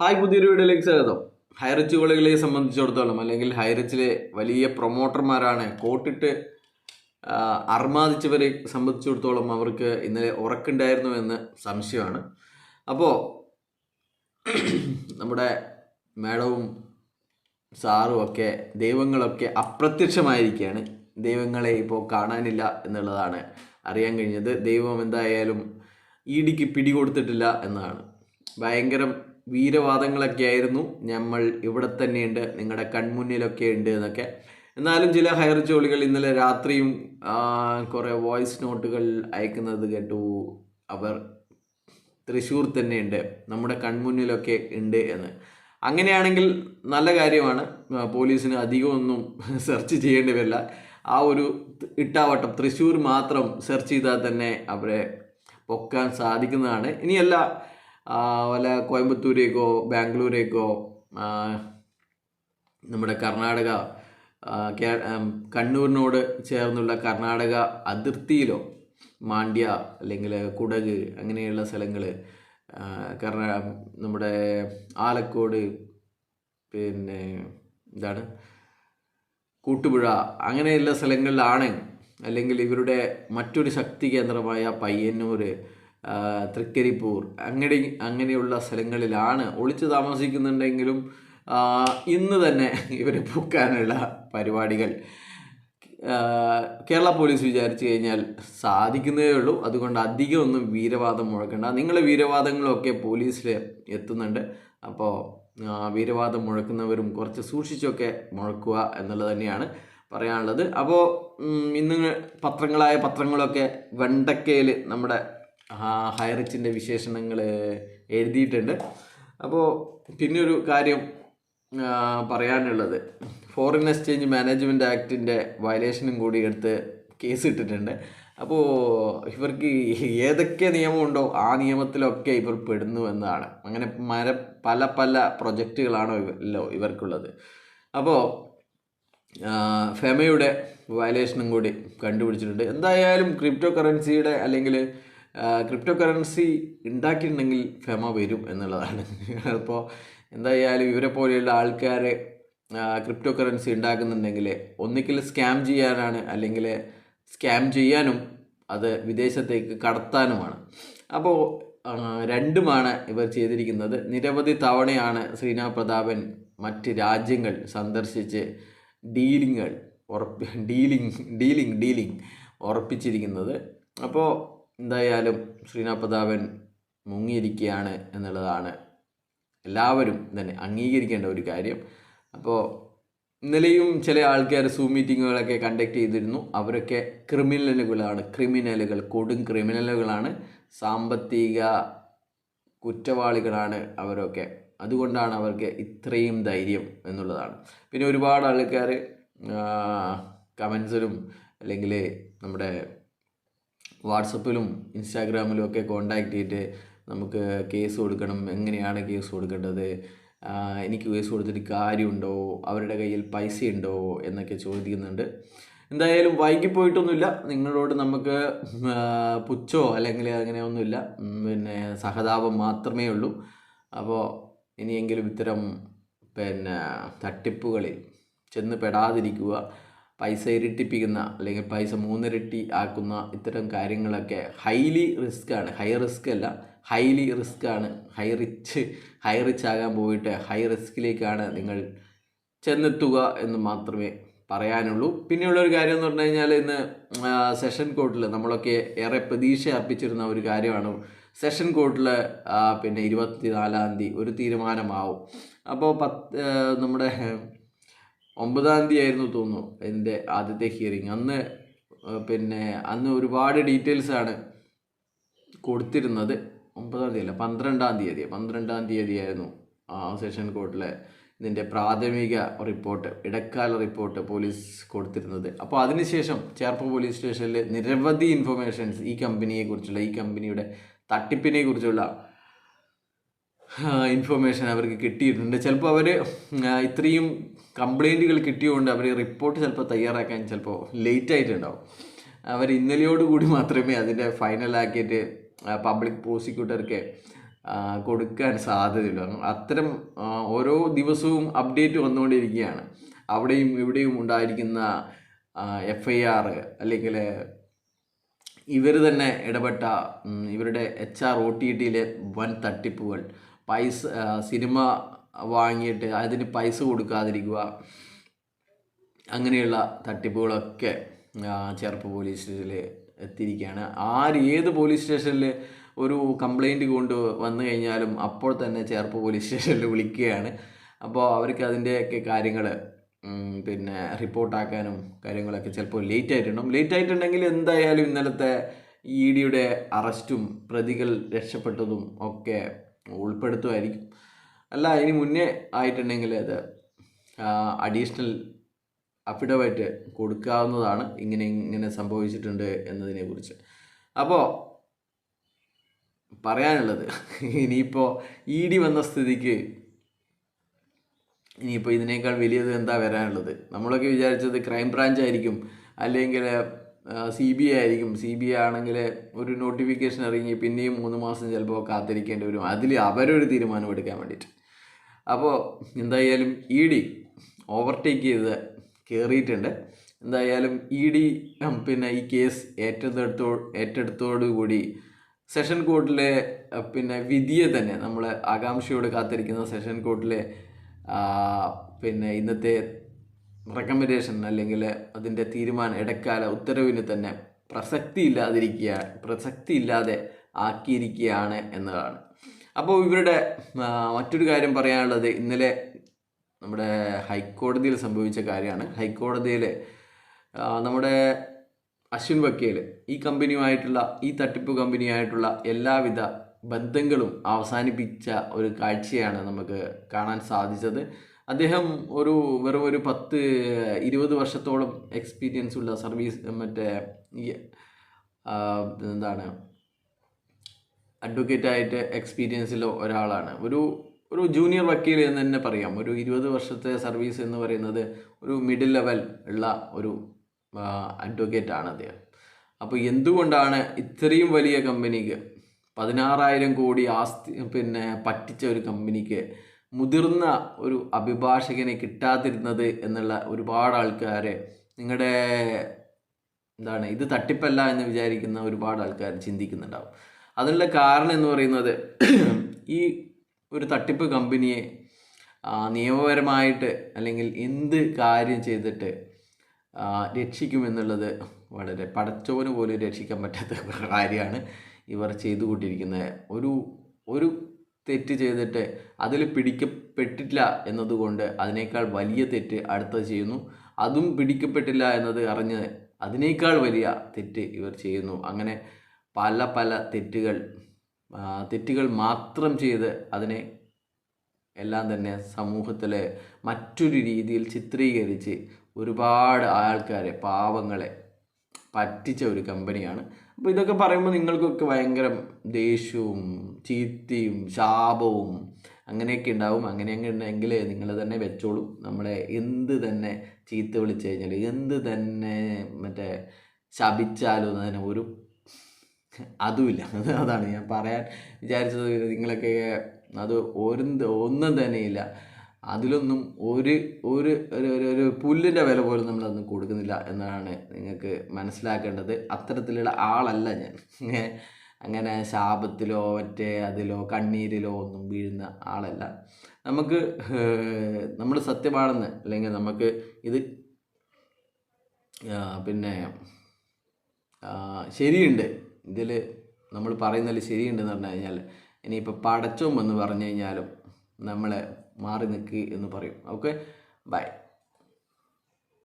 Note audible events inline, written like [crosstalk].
Hi പുതിയൊരു വീഡിയോയിലേക്ക് സ്വാഗതം. ഹൈറിച്ച് കോളുകളെ സംബന്ധിച്ചിടത്തോളം അല്ലെങ്കിൽ ഹൈറിച്ചിലെ വലിയ പ്രൊമോട്ടർമാരാണ് കോട്ടിട്ട് അർമാദിച്ചവരെ സംബന്ധിച്ചിടത്തോളം അവർക്ക് ഇന്നലെ ഉറക്കുണ്ടായിരുന്നു എന്ന് സംശയമാണ്. അപ്പോൾ നമ്മുടെ മാഡവും സാറും ഒക്കെ ദൈവങ്ങളൊക്കെ അപ്രത്യക്ഷമായിരിക്കുകയാണ്. ദൈവങ്ങളെ ഇപ്പോൾ കാണാനില്ല എന്നുള്ളതാണ് അറിയാൻ കഴിഞ്ഞത്. ദൈവം എന്തായാലും ഇടിക്ക് പിടികൊടുത്തിട്ടില്ല എന്നാണ്. ഭയങ്കരം വീരവാദങ്ങളൊക്കെ ആയിരുന്നു നമ്മൾ ഇവിടെ തന്നെയുണ്ട്. നിങ്ങളുടെ കൺമുന്നിലൊക്കെ ഉണ്ട് എന്നൊക്കെ. എന്നാലും ചില ഹയർ ജോലികൾ ഇന്നലെ രാത്രിയും കുറേ വോയിസ് നോട്ടുകൾ അയക്കുന്നത് കേട്ടു. അവർ തൃശ്ശൂർ തന്നെയുണ്ട്. നമ്മുടെ കൺമുന്നിലൊക്കെ ഉണ്ട് എന്ന്. അങ്ങനെയാണെങ്കിൽ നല്ല കാര്യമാണ്. പോലീസിന് അധികമൊന്നും സെർച്ച് ചെയ്യേണ്ടി വരില്ല. ആ ഒരു ഇട്ടാവട്ടം തൃശ്ശൂർ മാത്രം സെർച്ച് ചെയ്താൽ തന്നെ അവരെ പൊക്കാൻ സാധിക്കുന്നതാണ്. ഇനിയല്ല വല്ല കോയമ്പത്തൂരേക്കോ ബാംഗ്ലൂരേക്കോ നമ്മുടെ കർണാടക കണ്ണൂരിനോട് ചേർന്നുള്ള കർണാടക അതിർത്തിയിലോ മാണ്ഡ്യ അല്ലെങ്കിൽ കുടക് അങ്ങനെയുള്ള സ്ഥലങ്ങൾ കർണാ നമ്മുടെ ആലക്കോട് പിന്നെ എന്താണ്? കൂട്ടുപുഴ അങ്ങനെയുള്ള സ്ഥലങ്ങളിലാണ് അല്ലെങ്കിൽ ഇവരുടെ മറ്റൊരു ശക്തി കേന്ദ്രമായ പയ്യന്നൂർ തൃക്കരിപ്പൂർ അങ്ങനെ അങ്ങനെയുള്ള സ്ഥലങ്ങളിലാണ് ഒളിച്ചു താമസിക്കുന്നുണ്ടെങ്കിലും ഇന്ന് തന്നെ ഇവരെ പൂക്കാനുള്ള പരിപാടികൾ. കേരള പോലീസ് വിചാരിച്ചു കഴിഞ്ഞാൽ സാധിക്കുന്നതേ ഉള്ളൂ. അതുകൊണ്ട് അധികം ഒന്നും വീരവാദം മുഴക്കണ്ട. നിങ്ങളെ വീരവാദങ്ങളൊക്കെ പോലീസിൽ എത്തുന്നുണ്ട്. അപ്പോൾ വീരവാദം മുഴക്കുന്നവരും കുറച്ച് സൂക്ഷിച്ചൊക്കെ മുഴക്കുക എന്നുള്ളത് തന്നെയാണ് പറയാനുള്ളത്. അപ്പോൾ ഇന്ന് പത്രങ്ങളായ പത്രങ്ങളൊക്കെ വെണ്ടക്കയിൽ നമ്മുടെ ഹൈറിച്ചിന്റെ വിശേഷണങ്ങൾ എഴുതിയിട്ടുണ്ട്. അപ്പോൾ പിന്നെ ഒരു കാര്യം പറയാനുള്ളത്. ഫോറിൻ എക്സ്ചേഞ്ച് മാനേജ്മെന്റ് ആക്ടിന്റെ വയലേഷനും കൂടി എടുത്ത് കേസ് ഇട്ടിട്ടുണ്ട് അപ്പോൾ ഇവർക്ക് ഏതൊക്കെ നിയമമുണ്ടോ ആ നിയമത്തിലൊക്കെ ഇവർ പെടുന്നു എന്നതാണ് അങ്ങനെ മര പല പല പ്രൊജക്റ്റുകളാണോ ഇവല്ലോ ഇവർക്കുള്ളത്. അപ്പോൾ ഫെമയുടെ വയലേഷനും കൂടി കണ്ടുപിടിച്ചിട്ടുണ്ട്. എന്തായാലും ക്രിപ്റ്റോ കറൻസിയുടെ അല്ലെങ്കിൽ ക്രിപ്റ്റോ കറൻസി ഉണ്ടാക്കിയിട്ടുണ്ടെങ്കിൽ ഫെമ വരും എന്നുള്ളതാണ്. [laughs] അപ്പോൾ എന്തായാലും ഇവരെ പോലെയുള്ള ആൾക്കാരെ ക്രിപ്റ്റോ കറൻസി ഉണ്ടാക്കുന്നുണ്ടെങ്കിൽ ഒന്നിക്കിൽ സ്കാം ചെയ്യാനാണ് അല്ലെങ്കിൽ സ്കാം ചെയ്യാനും അത് വിദേശത്തേക്ക് കടത്താനുമാണ്. അപ്പോൾ രണ്ടുമാണ് ഇവർ ചെയ്തിരിക്കുന്നത്. നിരവധി തവണയാണ് ശ്രീനാ പ്രതാപൻ മറ്റ് രാജ്യങ്ങൾ സന്ദർശിച്ച് ഡീലിങ്ങുകൾ ഉറപ്പി ഡീലിംഗ് ഡീലിംഗ് ഡീലിംഗ് ഉറപ്പിച്ചിരിക്കുന്നത്. അപ്പോൾ എന്തായാലും ശ്രീനാഥ് പ്രതാപൻ മുങ്ങിയിരിക്കുകയാണ് എന്നുള്ളതാണ് എല്ലാവരും തന്നെ അംഗീകരിക്കേണ്ട ഒരു കാര്യം. അപ്പോൾ ഇന്നലെയും ചില ആൾക്കാർ സൂം മീറ്റിങ്ങുകളൊക്കെ കണ്ടക്ട് ചെയ്തിരുന്നു. അവരൊക്കെ ക്രിമിനലുകളാണ്. ക്രിമിനലുകൾ കൊടും ക്രിമിനലുകളാണ്. സാമ്പത്തിക കുറ്റവാളികളാണ് അവരൊക്കെ. അതുകൊണ്ടാണ് അവർക്ക് ഇത്രയും ധൈര്യം എന്നുള്ളതാണ്. പിന്നെ ഒരുപാട് ആൾക്കാർ കമൻസിലും അല്ലെങ്കിൽ നമ്മുടെ വാട്സപ്പിലും ഇൻസ്റ്റാഗ്രാമിലും ഒക്കെ കോണ്ടാക്ട് ചെയ്തിട്ട് നമുക്ക് കേസ് കൊടുക്കണം എങ്ങനെയാണ് കേസ് കൊടുക്കേണ്ടത്? എനിക്ക് കേസ് കൊടുത്തിട്ട് കാര്യമുണ്ടോ? അവരുടെ കയ്യിൽ പൈസ ഉണ്ടോ എന്നൊക്കെ ചോദിക്കുന്നുണ്ട്. എന്തായാലും വൈകിപ്പോയിട്ടൊന്നുമില്ല. നിങ്ങളോട് നമുക്ക് പുച്ഛോ അല്ലെങ്കിൽ അങ്ങനെ ഒന്നുമില്ല. പിന്നെ സഹതാപം മാത്രമേ ഉള്ളൂ. അപ്പോൾ ഇനിയെങ്കിലും ഇത്തരം പിന്നെ തട്ടിപ്പുകളിൽ ചെന്ന് പെടാതിരിക്കുക. പൈസ ഇരട്ടിപ്പിക്കുന്ന അല്ലെങ്കിൽ പൈസ മൂന്നിരട്ടി ആക്കുന്ന ഇത്തരം കാര്യങ്ങളൊക്കെ ഹൈലി റിസ്ക് ആണ്. ഹൈ റിസ്ക് അല്ല ഹൈലി റിസ്ക് ആണ്. ഹൈ റിച്ച് ഹൈ റിച്ച് ആകാൻ പോയിട്ട് ഹൈ റിസ്കിലേക്കാണ് നിങ്ങൾ ചെന്നെത്തുക എന്ന് മാത്രമേ പറയാനുള്ളൂ. പിന്നെയുള്ള ഒരു കാര്യം എന്ന് പറഞ്ഞു കഴിഞ്ഞാൽ ഇന്ന് സെഷൻ കോർട്ടിൽ നമ്മളൊക്കെ ഏറെ പ്രതീക്ഷ അർപ്പിച്ചിരുന്ന ഒരു കാര്യമാണ്. സെഷൻ കോർട്ടിൽ പിന്നെ ഇരുപത്തി നാലാം തീയതി ഒരു തീരുമാനമാവും. അപ്പോൾ പത്ത് നമ്മുടെ ഒമ്പതാം തീയതി ആയിരുന്നു തോന്നുന്നു എന്റെ ആദ്യത്തെ ഹിയറിങ് അന്ന് പിന്നെ അന്ന് ഒരുപാട് ഡീറ്റെയിൽസ് ആണ് കൊടുത്തിരുന്നത്. ഒമ്പതാം തീയതി അല്ല പന്ത്രണ്ടാം തീയതി പന്ത്രണ്ടാം തീയതി ആയിരുന്നു സെഷൻ കോർട്ടിലെ ഇതിന്റെ പ്രാഥമിക റിപ്പോർട്ട് ഇടക്കാല റിപ്പോർട്ട് പോലീസ് കൊടുത്തിരുന്നത്. അപ്പോൾ അതിനുശേഷം ചേർപ്പ് പോലീസ് സ്റ്റേഷനിൽ നിരവധി ഇൻഫർമേഷൻസ് ഈ കമ്പനിയെക്കുറിച്ചുള്ള ഈ കമ്പനിയുടെ തട്ടിപ്പിനെ കുറിച്ചുള്ള ഇൻഫർമേഷൻ അവർക്ക് കിട്ടിയിട്ടുണ്ട്. ചിലപ്പോൾ അവർ ഇത്രയും കംപ്ലൈന്റുകൾ കിട്ടിയതുകൊണ്ട് അവർ റിപ്പോർട്ട് ചിലപ്പോൾ തയ്യാറാക്കാൻ ചിലപ്പോൾ ലേറ്റ് ആയിട്ടുണ്ടാവും അവർ ഇന്നലെയോട് കൂടി മാത്രമേ അതിന്റെ ഫൈനലാക്കിയിട്ട് പബ്ലിക് പ്രോസിക്യൂട്ടർക്ക് കൊടുക്കാൻ സാധ്യതയുള്ളൂ. അത്തരം ഓരോ ദിവസവും അപ്ഡേറ്റ് വന്നുകൊണ്ടിരിക്കുകയാണ്. അവിടെയും ഇവിടെയും ഉണ്ടായിരിക്കുന്ന എഫ് ഐ ആർ അല്ലെങ്കിൽ ഇവർ തന്നെ ഇടപെട്ട ഇവരുടെ എച്ച് ആർ ഒ ടി ടിയിലെ വൻ തട്ടിപ്പുകൾ പൈസ സിനിമ വാങ്ങിയിട്ട് അതിന് പൈസ കൊടുക്കാതിരിക്കുക. അങ്ങനെയുള്ള തട്ടിപ്പുകളൊക്കെ ചെറുപ്പ് പോലീസ് സ്റ്റേഷനിൽ എത്തിയിരിക്കുകയാണ്. ആര് ഏത് പോലീസ് സ്റ്റേഷനിൽ ഒരു കംപ്ലൈന്റ് കൊണ്ട് വന്നു കഴിഞ്ഞാലും അപ്പോൾ തന്നെ ചേർപ്പ് പോലീസ് സ്റ്റേഷനിൽ വിളിക്കുകയാണ്. അപ്പോൾ അവർക്ക് അതിന്റെയൊക്കെ കാര്യങ്ങൾ പിന്നെ റിപ്പോർട്ടാക്കാനും കാര്യങ്ങളൊക്കെ ചിലപ്പോൾ ലേറ്റ് ആയിട്ടുണ്ടാവും ലേറ്റ് ആയിട്ടുണ്ടെങ്കിൽ എന്തായാലും ഇന്നലത്തെ ഇ ഡിയുടെ അറസ്റ്റും പ്രതികൾ രക്ഷപ്പെട്ടതും ഒക്കെ ഉൾപ്പെടുത്തുമായിരിക്കും. അല്ല ഇനി മുന്നേ ആയിട്ടുണ്ടെങ്കിൽ അത് അഡീഷണൽ അഫിഡവിറ്റ് കൊടുക്കാവുന്നതാണ് ഇങ്ങനെ ഇങ്ങനെ സംഭവിച്ചിട്ടുണ്ട് എന്നതിനെ കുറിച്ച്. അപ്പോൾ പറയാനുള്ളത് ഇനിയിപ്പോൾ ഇ ഡി വന്ന സ്ഥിതിക്ക് ഇനിയിപ്പോൾ ഇതിനേക്കാൾ വലിയത് എന്താ വരാനുള്ളത്? നമ്മളൊക്കെ വിചാരിച്ചത് ക്രൈം ബ്രാഞ്ച് ആയിരിക്കും അല്ലെങ്കിൽ സി ബി ഐ ആയിരിക്കും. സി ബി ഐ ആണെങ്കിൽ ഒരു നോട്ടിഫിക്കേഷൻ ഇറങ്ങി പിന്നെയും മൂന്ന് മാസം ചിലപ്പോൾ കാത്തിരിക്കേണ്ടി വരും. അതിൽ അവരൊരു തീരുമാനം എടുക്കാൻ വേണ്ടിയിട്ട്. അപ്പോൾ എന്തായാലും ഇ ഡി ഓവർടേക്ക് ചെയ്ത് കയറിയിട്ടുണ്ട് എന്തായാലും ഇ ഡി പിന്നെ ഈ കേസ് ഏറ്റെടുത്തോ ഏറ്റെടുത്തോടുകൂടി സെഷൻ കോർട്ടിലെ പിന്നെ വിധിയെ തന്നെ നമ്മൾ ആകാംക്ഷയോട് കാത്തിരിക്കുന്ന സെഷൻ കോർട്ടിലെ പിന്നെ ഇന്നത്തെ റെക്കമെൻഡേഷൻ അല്ലെങ്കിൽ അതിന്റെ തീരുമാനം ഇടക്കാല ഉത്തരവിന് തന്നെ പ്രസക്തി ഇല്ലാതിരിക്കുക പ്രസക്തി ഇല്ലാതെ ആക്കിയിരിക്കുകയാണ് എന്നതാണ്. അപ്പോൾ ഇവരുടെ മറ്റൊരു കാര്യം പറയാനുള്ളത് ഇന്നലെ നമ്മുടെ ഹൈക്കോടതിയിൽ സംഭവിച്ച കാര്യമാണ്. ഹൈക്കോടതിയിൽ നമ്മുടെ അശ്വിൻ വക്കീൽ ഈ കമ്പനിയുമായിട്ടുള്ള ഈ തട്ടിപ്പ് കമ്പനിയായിട്ടുള്ള എല്ലാവിധ ബന്ധങ്ങളും അവസാനിപ്പിച്ച ഒരു കാഴ്ചയാണ് നമുക്ക് കാണാൻ സാധിച്ചത്. അദ്ദേഹം ഒരു വെറും ഒരു പത്ത് ഇരുപത് വർഷത്തോളം എക്സ്പീരിയൻസ് ഉള്ള സർവീസ് മറ്റേ എന്താണ് അഡ്വക്കേറ്റ് ആയിട്ട് എക്സ്പീരിയൻസിൽ ഒരാളാണ്. ഒരു ഒരു ജൂനിയർ വക്കീൽ എന്ന് തന്നെ പറയാം. ഒരു ഇരുപത് വർഷത്തെ സർവീസ് എന്ന് പറയുന്നത് ഒരു മിഡിൽ ലെവൽ ഉള്ള ഒരു അഡ്വക്കേറ്റ് ആണ് അദ്ദേഹം. അപ്പോൾ എന്തുകൊണ്ടാണ് ഇത്രയും വലിയ കമ്പനിക്ക് പതിനാറായിരം കോടി ആസ്തി പിന്നെ പറ്റിച്ച ഒരു കമ്പനിക്ക് മുതിർന്ന ഒരു അഭിഭാഷകനെ കിട്ടാതിരുന്നത് എന്നുള്ള ഒരുപാട് ആൾക്കാരെ നിങ്ങളുടെ എന്താണ് ഇത് തട്ടിപ്പല്ല എന്ന് വിചാരിക്കുന്ന ഒരുപാട് ആൾക്കാർ ചിന്തിക്കുന്നുണ്ടാവും. അതിനുള്ള കാരണം എന്ന് പറയുന്നത് ഈ ഒരു തട്ടിപ്പ് കമ്പനിയെ നിയമപരമായിട്ട് അല്ലെങ്കിൽ എന്ത് കാര്യം ചെയ്തിട്ട് രക്ഷിക്കുമെന്നുള്ളത് വളരെ പടച്ചോന് പോലും രക്ഷിക്കാൻ പറ്റാത്ത കാര്യമാണ് ഇവർ ചെയ്തുകൊണ്ടിരിക്കുന്നത്. ഒരു ഒരു തെറ്റ് ചെയ്തിട്ട് അതിൽ പിടിക്കപ്പെട്ടില്ല എന്നതുകൊണ്ട് അതിനേക്കാൾ വലിയ തെറ്റ് അടുത്ത ചെയ്യുന്നു. അതും പിടിക്കപ്പെട്ടില്ല എന്നത് അറിഞ്ഞ് അതിനേക്കാൾ വലിയ തെറ്റ് ഇവർ ചെയ്യുന്നു. അങ്ങനെ പല പല തെറ്റുകൾ തെറ്റുകൾ മാത്രം ചെയ്ത് അതിനെ എല്ലാം തന്നെ സമൂഹത്തിലെ മറ്റൊരു രീതിയിൽ ചിത്രീകരിച്ച് ഒരുപാട് ആൾക്കാരെ പാവങ്ങളെ പറ്റിച്ച ഒരു കമ്പനിയാണ് അപ്പോൾ ഇതൊക്കെ പറയുമ്പോൾ നിങ്ങൾക്കൊക്കെ ഭയങ്കര ദേഷ്യവും ചീത്തയും ശാപവും അങ്ങനെയൊക്കെ ഉണ്ടാവും. അങ്ങനെയൊക്കെ ഉണ്ടെങ്കിൽ നിങ്ങൾ തന്നെ വെച്ചോളൂ. നമ്മളെ എന്ത് തന്നെ ചീത്ത വിളിച്ചു കഴിഞ്ഞാൽ എന്ത് തന്നെ മറ്റേ ശപിച്ചാലും അതിന് ഒരു അതുമില്ല. അത് അതാണ് ഞാൻ പറയാൻ വിചാരിച്ചത്. നിങ്ങളൊക്കെ അത് ഒരു ഒന്നും തന്നെയില്ല. അതിലൊന്നും ഒരു ഒരു ഒരു പുല്ലിന്റെ വില പോലും നമ്മളതൊന്നും കൊടുക്കുന്നില്ല എന്നാണ് നിങ്ങൾക്ക് മനസ്സിലാക്കേണ്ടത്. അത്തരത്തിലുള്ള ആളല്ല ഞാൻ. അങ്ങനെ ശാപത്തിലോ മറ്റേ അതിലോ കണ്ണീരിലോ ഒന്നും വീഴുന്ന ആളല്ല. നമുക്ക് നമ്മൾ സത്യമാണെന്ന് അല്ലെങ്കിൽ നമുക്ക് ഇത് പിന്നെ ശരിയുണ്ട്. ഇതിൽ നമ്മൾ പറയുന്നതിൽ ശരിയുണ്ടെന്ന് പറഞ്ഞു കഴിഞ്ഞാൽ ഇനിയിപ്പോൾ പടച്ചോം എന്ന് പറഞ്ഞു കഴിഞ്ഞാലും നമ്മളെ മാറി നിൽക്ക് എന്ന് പറയും. Okay bye